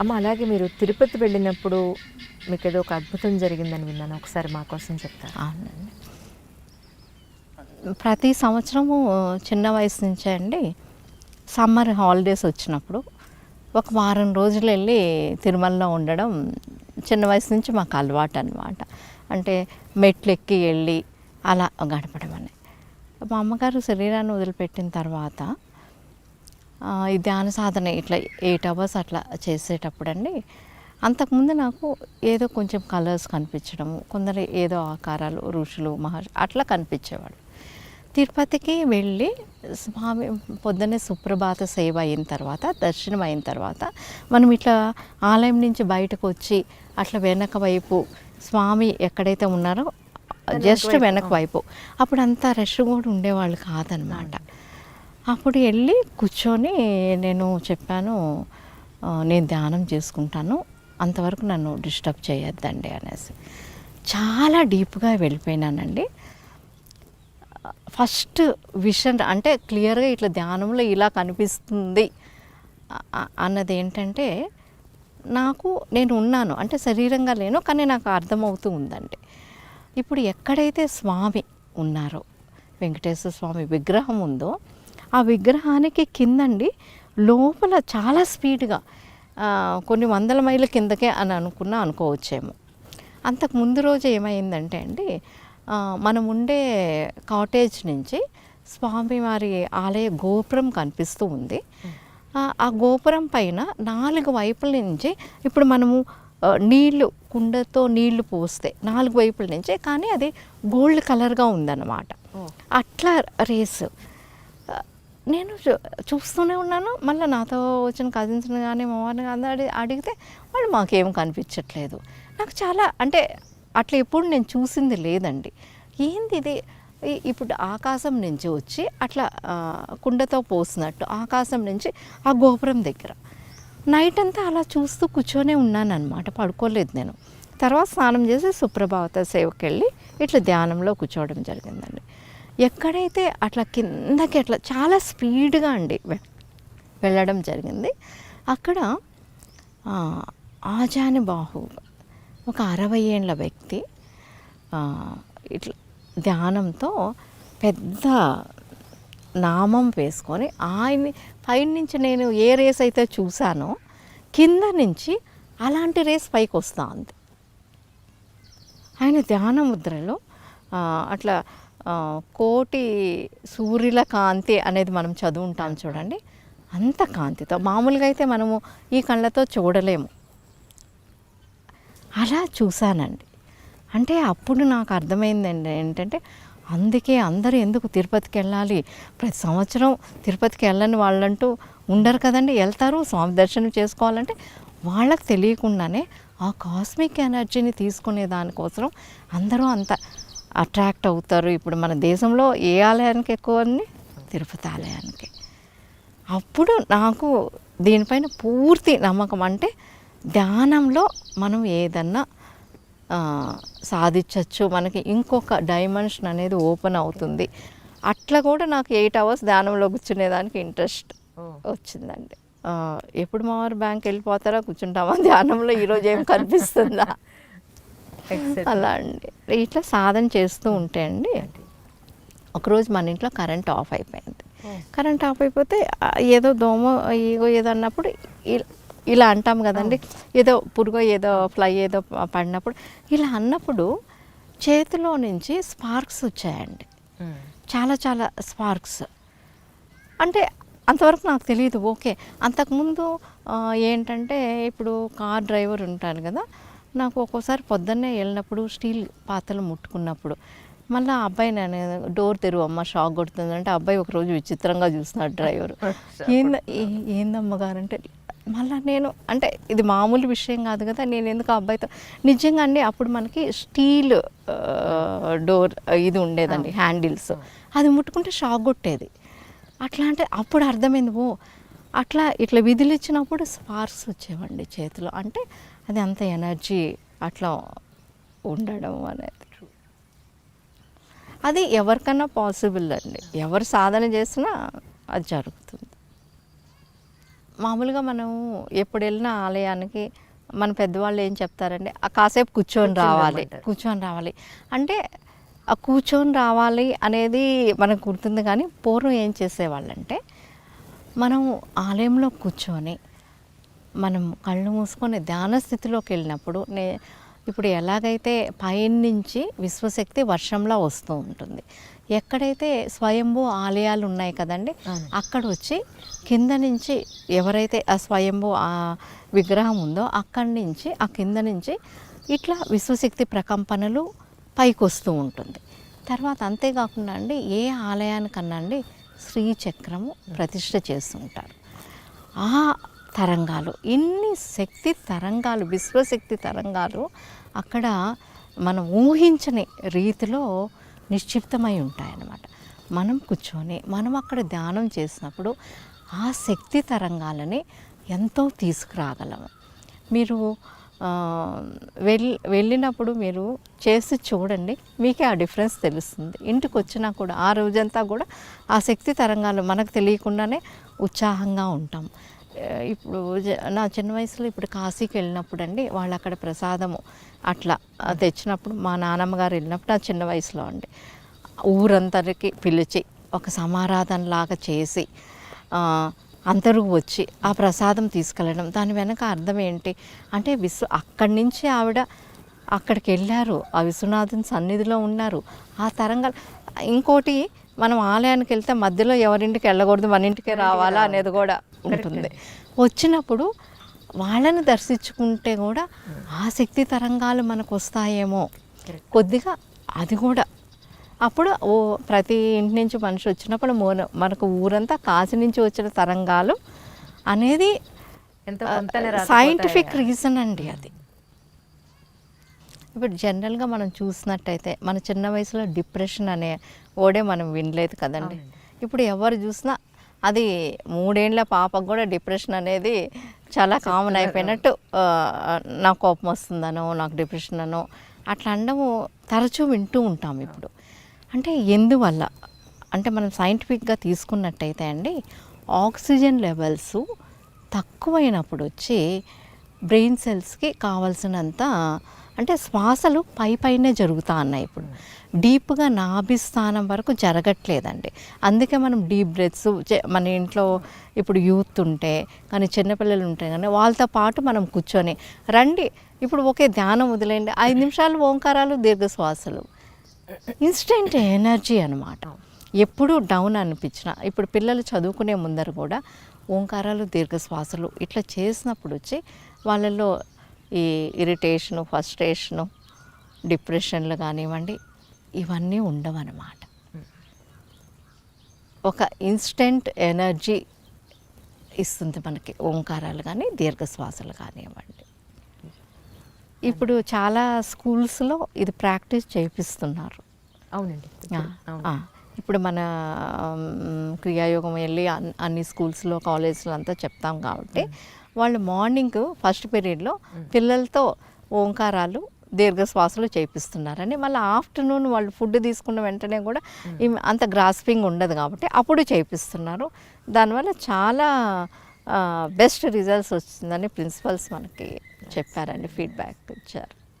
అమ్మ అలాగే మీరు తిరుపతి వెళ్ళినప్పుడు మీకు ఏదో ఒక అద్భుతం జరిగిందని విన్నాను. ఒకసారి మా కోసం చెప్తారు? అవునండి. ప్రతి సంవత్సరము చిన్న వయసు నుంచే అండి సమ్మర్ హాలిడేస్ వచ్చినప్పుడు ఒక వారం రోజులు వెళ్ళి తిరుమలలో ఉండడం చిన్న వయసు నుంచి మాకు అలవాటు అనమాట అంటే మెట్లు ఎక్కి వెళ్ళి అలా గడపడం అని. మా అమ్మగారు శరీరాన్ని వదిలిపెట్టిన తర్వాత ఈ ధ్యాన సాధన ఇట్లా ఎయిట్ అవర్స్ అట్లా చేసేటప్పుడు అండి అంతకుముందు నాకు ఏదో కొంచెం కలర్స్ కనిపించడము కొందరు ఏదో ఆకారాలు ఋషులు మహర్షి అట్లా కనిపించేవాళ్ళు. తిరుపతికి వెళ్ళి స్వామి పొద్దున్నే సుప్రభాత సేవ అయిన తర్వాత దర్శనం అయిన తర్వాత మనం ఇట్లా ఆలయం నుంచి బయటకు వచ్చి అట్లా వెనక వైపు స్వామి ఎక్కడైతే ఉన్నారో జస్ట్ వెనక వైపు అప్పుడు అంతా రష్ కూడా ఉండేవాళ్ళు కాదనమాట. అప్పుడు వెళ్ళి కూర్చొని నేను చెప్పాను నేను ధ్యానం చేసుకుంటాను అంతవరకు నన్ను డిస్టర్బ్ చేయొద్దండి అనేసి. చాలా డీప్గా వెళ్ళిపోయినానండి. ఫస్ట్ విషన్ అంటే క్లియర్గా ఇట్లా ధ్యానంలో ఇలా కనిపిస్తుంది అన్నది ఏంటంటే నాకు నేను ఉన్నాను అంటే శరీరంగా లేను కానీ నాకు అర్థమవుతూ ఉందండి. ఇప్పుడు ఎక్కడైతే స్వామి ఉన్నారో వెంకటేశ్వర స్వామి విగ్రహం ఉందో ఆ విగ్రహానికి కిందండి లోపల చాలా స్పీడ్గా కొన్ని వందల మైళ్ళ కిందకే అని అనుకున్నా అనుకోవచ్చేమో. అంతకు ముందు రోజు ఏమైందంటే అండి మనం ఉండే కాటేజ్ నుంచి స్వామివారి ఆలయ గోపురం కనిపిస్తూ ఉంది. ఆ, గోపురం పైన నాలుగు వైపుల నుంచి ఇప్పుడు మనము నీళ్ళు కుండతో నీళ్ళు పోస్తే నాలుగు వైపుల నుంచే కానీ అది గోల్డ్ కలర్గా ఉందన్నమాట. అట్లా రేసు నేను చూ- చూస్తూనే ఉన్నాను. మళ్ళీ నాతో వచ్చిన కజిన్స్ని కానీ మామని కానీ అడి అడిగితే వాళ్ళు మాకేం కనిపించట్లేదు. నాకు చాలా అంటే అట్లా ఎప్పుడు నేను చూసింది లేదండి. ఏంది ఇది? ఇప్పుడు ఆకాశం నుంచి వచ్చి అట్లా కుండతో పోసినట్టు ఆకాశం నుంచి ఆ గోపురం దగ్గర. నైట్ అంతా అలా చూస్తూ కూర్చొనే ఉన్నాను అనమాట పడుకోలేదు నేను. తర్వాత స్నానం చేసి సుప్రభాత సేవకి వెళ్ళి ఇట్లా ధ్యానంలో కూర్చోవడం జరిగిందండి. ఎక్కడైతే అట్లా కిందకి అట్లా చాలా స్పీడ్గా అండి వె- వెళ్ళడం జరిగింది. అక్కడ ఆజాని బాహు ఒక అరవై ఏళ్ళ వ్యక్తి ఇట్లా ధ్యానంతో పెద్ద నామం వేసుకొని ఆయన్ని పైనుంచి నేను ఏ రేస్ అయితే చూశానో కింద నుంచి అలాంటి రేస్ పైకి వస్తూ ఉంది ఆయన ధ్యాన ముద్రలో అట్లా కోటి సూర్యుల కాంతి అనేది మనం చదువుంటాం చూడండి. అంత కాంతితో మామూలుగా అయితే మనము ఈ కళ్ళతో చూడలేము. అలా చూశానండి. అంటే అప్పుడు నాకు అర్థమైందండి ఏంటంటే అందుకే అందరూ ఎందుకు తిరుపతికి వెళ్ళాలి? ప్రతి సంవత్సరం తిరుపతికి వెళ్ళని వాళ్ళంటూ ఉండరు కదండి. వెళ్తారు స్వామి దర్శనం చేసుకోవాలంటే వాళ్ళకు తెలియకుండానే ఆ కాస్మిక్ ఎనర్జీని తీసుకునే దానికోసం అందరూ అంత అట్రాక్ట్ అవుతారు. ఇప్పుడు మన దేశంలో ఏ ఆలయానికి ఎక్కువ అండి? తిరుపతి ఆలయానికి. అప్పుడు నాకు దీనిపైన పూర్తి నమ్మకం అంటే ధ్యానంలో మనం ఏదన్నా సాధించవచ్చు మనకి ఇంకొక డైమెన్షన్ అనేది ఓపెన్ అవుతుంది. అట్లా కూడా నాకు ఎయిట్ అవర్స్ ధ్యానంలో కూర్చునేదానికి ఇంట్రెస్ట్ వచ్చిందండి. ఎప్పుడు మా వారు బ్యాంక్ వెళ్ళిపోతారా కూర్చుంటామా? ధ్యానంలో ఈరోజు ఏం కనిపిస్తుందా? అలా అండి. ఇట్లా సాధన చేస్తూ ఉంటే అండి ఒకరోజు మన ఇంట్లో కరెంట్ ఆఫ్ అయిపోయింది. కరెంట్ ఆఫ్ అయిపోతే ఏదో దోమ ఈగో ఏదో అన్నప్పుడు ఇలా అంటాం కదండి. ఏదో పురుగో ఏదో ఫ్లై ఏదో పడినప్పుడు ఇలా అన్నప్పుడు చేతిలో నుంచి స్పార్క్స్ వచ్చాయండి. చాలా చాలా స్పార్క్స్. అంటే అంతవరకు నాకు తెలియదు. ఓకే. అంతకుముందు ఏంటంటే ఇప్పుడు కార్ డ్రైవర్ ఉంటాను కదా నాకు ఒక్కోసారి పొద్దున్నే వెళ్ళినప్పుడు స్టీల్ పాత్రలు ముట్టుకున్నప్పుడు మళ్ళీ ఆ అబ్బాయి నేను డోర్ తెరువు అమ్మ షాక్ కొడుతుందంటే ఆ అబ్బాయి ఒకరోజు విచిత్రంగా చూస్తున్నాడు డ్రైవర్. ఏంద ఏ- ఏందమ్మగారు అంటే మళ్ళీ నేను అంటే ఇది మామూలు విషయం కాదు కదా నేను ఎందుకు ఆ అబ్బాయితో నిజంగా అండి అప్పుడు మనకి స్టీల్ డోర్ ఇది ఉండేదండి హ్యాండిల్స్. అది ముట్టుకుంటే షాక్ కొట్టేది. అట్లా అంటే అప్పుడు అర్థమైంది ఓ అట్లా ఇట్లా విధులిచ్చినప్పుడు స్పార్క్స్ వచ్చేవండి చేతిలో. అంటే అది అంత ఎనర్జీ అట్లా ఉండడం అనేది. అది ఎవరికన్నా పాసిబుల్ అండి. ఎవరు సాధన చేసినా అది జరుగుతుంది. మామూలుగా మనం ఎప్పుడు వెళ్ళిన ఆలయానికి మన పెద్దవాళ్ళు ఏం చెప్తారంటే "ఆ కాసేపు కూర్చొని రావాలి. కూర్చొని రావాలి. అంటే ఆ కూర్చొని రావాలి అనేది మనకు గుర్తుంది కానీ పూర్వం ఏం చేసేవాళ్ళంటే మనం ఆలయంలో కూర్చొని మనం కళ్ళు మూసుకొని ధ్యాన స్థితిలోకి వెళ్ళినప్పుడు నే ఇప్పుడు ఎలాగైతే పైనుంచి విశ్వశక్తి వర్షంలా వస్తూ ఉంటుంది. ఎక్కడైతే స్వయంభూ ఆలయాలు ఉన్నాయి కదండి. అక్కడ వచ్చి కింద నుంచి ఎవరైతే ఆ స్వయంభూ ఆ విగ్రహం ఉందో అక్కడి నుంచి ఆ కింద నుంచి ఇట్లా విశ్వశక్తి ప్రకంపనలు పైకి వస్తూ ఉంటుంది. తర్వాత అంతేకాకుండా అండి ఏ ఆలయానికన్నా అండి శ్రీచక్రము ప్రతిష్ఠ చేస్తుంటారు. ఆ తరంగాలు. ఇన్ని శక్తి తరంగాలు విశ్వశక్తి తరంగాలు అక్కడ మనం ఊహించని రీతిలో నిక్షిప్తమై ఉంటాయన్నమాట. మనం కూర్చొని మనం అక్కడ ధ్యానం చేసినప్పుడు ఆ శక్తి తరంగాలని ఎంతో తీసుకురాగలము. మీరు వెళ్ళి వెళ్ వెళ్ళినప్పుడు మీరు చేసి చూడండి మీకే ఆ డిఫరెన్స్ తెలుస్తుంది. ఇంటికి వచ్చినా కూడా ఆ రోజంతా కూడా ఆ శక్తి తరంగాలు మనకు తెలియకుండానే ఉత్సాహంగా ఉంటాం. ఇప్పుడు నా చిన్న వయసులో ఇప్పుడు కాశీకి వెళ్ళినప్పుడు అండి వాళ్ళు అక్కడ ప్రసాదము అట్లా తెచ్చినప్పుడు మా నాన్నమ్మ గారు వెళ్ళినప్పుడు నా చిన్న వయసులో అండి. ఊరందరికి పిలిచి ఒక సమారాధన లాగా చేసి అందరూ వచ్చి ఆ ప్రసాదం తీసుకెళ్ళడం. దాని వెనక అర్థం ఏంటి అంటే విశ్వ అక్కడి నుంచి ఆవిడ అక్కడికి వెళ్ళారు. ఆ విశ్వనాథుని సన్నిధిలో ఉన్నారు. ఆ తరంగాలు ఇంకోటి మనం ఆలయానికి వెళ్తే మధ్యలో ఎవరింటికి వెళ్ళకూడదు మన ఇంటికే రావాలా. అనేది కూడా ఉంటుంది. వచ్చినప్పుడు వాళ్ళని దర్శించుకుంటే కూడా ఆ శక్తి తరంగాలు మనకు వస్తాయేమో. కొద్దిగా అది కూడా. అప్పుడు ఓ ప్రతి ఇంటి నుంచి మనిషి వచ్చినప్పుడు మోన- మనకు ఊరంతా కాశీ నుంచి వచ్చిన తరంగాలు అనేది? సైంటిఫిక్ రీజన్ అండి అది. ఇప్పుడు జనరల్గా మనం చూసినట్టయితే మన చిన్న వయసులో డిప్రెషన్ అనే ఓడే మనం వినలేదు కదండి. ఇప్పుడు ఎవరు చూసినా అది మూడేళ్ళ పాపకు కూడా డిప్రెషన్ అనేది చాలా కామన్ అయిపోయినట్టు నాకు కోపం వస్తుందనో నాకు డిప్రెషన్ అనో అట్లా అనడము తరచూ వింటూ ఉంటాం ఇప్పుడు. అంటే ఎందువల్ల? అంటే మనం సైంటిఫిక్గా తీసుకున్నట్టయితే అండి ఆక్సిజన్ లెవెల్స్ తక్కువైనప్పుడు వచ్చి బ్రెయిన్ సెల్స్కి కావాల్సినంత అంటే శ్వాసలు పై పైనే జరుగుతా ఉన్నాయి ఇప్పుడు. డీప్గా నాభిస్థానం వరకు జరగట్లేదండి. అందుకే మనం డీప్ బ్రెత్స్ మన ఇంట్లో ఇప్పుడు యూత్ ఉంటే కానీ చిన్నపిల్లలు ఉంటే కానీ వాళ్ళతో పాటు మనం కూర్చొని రండి. ఇప్పుడు ఒకే ధ్యానం వదిలేయండి. ఐదు నిమిషాలు ఓంకారాలు దీర్ఘశ్వాసలు ఇన్స్టెంట్ ఎనర్జీ అనమాట ఎప్పుడు డౌన్ అనిపించిన ఇప్పుడు పిల్లలు చదువుకునే ముందర కూడా ఓంకారాలు దీర్ఘశ్వాసలు ఇట్లా చేసినప్పుడు వచ్చి వాళ్ళల్లో ఈ ఇరిటేషను ఫస్ట్రేషను డిప్రెషన్లు కానివ్వండి ఇవన్నీ ఉండవన్నమాట. ఒక ఇన్స్టెంట్ ఎనర్జీ ఇస్తుంది మనకి ఓంకారాలు కానీ దీర్ఘశ్వాసలు కానివ్వండి. ఇప్పుడు చాలా స్కూల్స్లో ఇది ప్రాక్టీస్ చేపిస్తున్నారు. అవునండి. ఇప్పుడు, మన క్రియాయోగం వెళ్ళి అన్- అన్ని స్కూల్స్లో కాలేజ్లో అంతా చెప్తాం కాబట్టి వాళ్ళు మార్నింగ్ ఫస్ట్ పీరియడ్లో పిల్లలతో ఓంకారాలు దీర్ఘశ్వాసలు చేపిస్తున్నారని మళ్ళీ ఆఫ్టర్నూన్ వాళ్ళు ఫుడ్ తీసుకున్న వెంటనే కూడా అంత గ్రాస్పింగ్ ఉండదు కాబట్టి అప్పుడు చేపిస్తున్నారు దానివల్ల చాలా బెస్ట్ రిజల్ట్స్ వచ్చిందని ప్రిన్సిపల్స్ మనకి చెప్పారండి ఫీడ్బ్యాక్ ఇచ్చారు.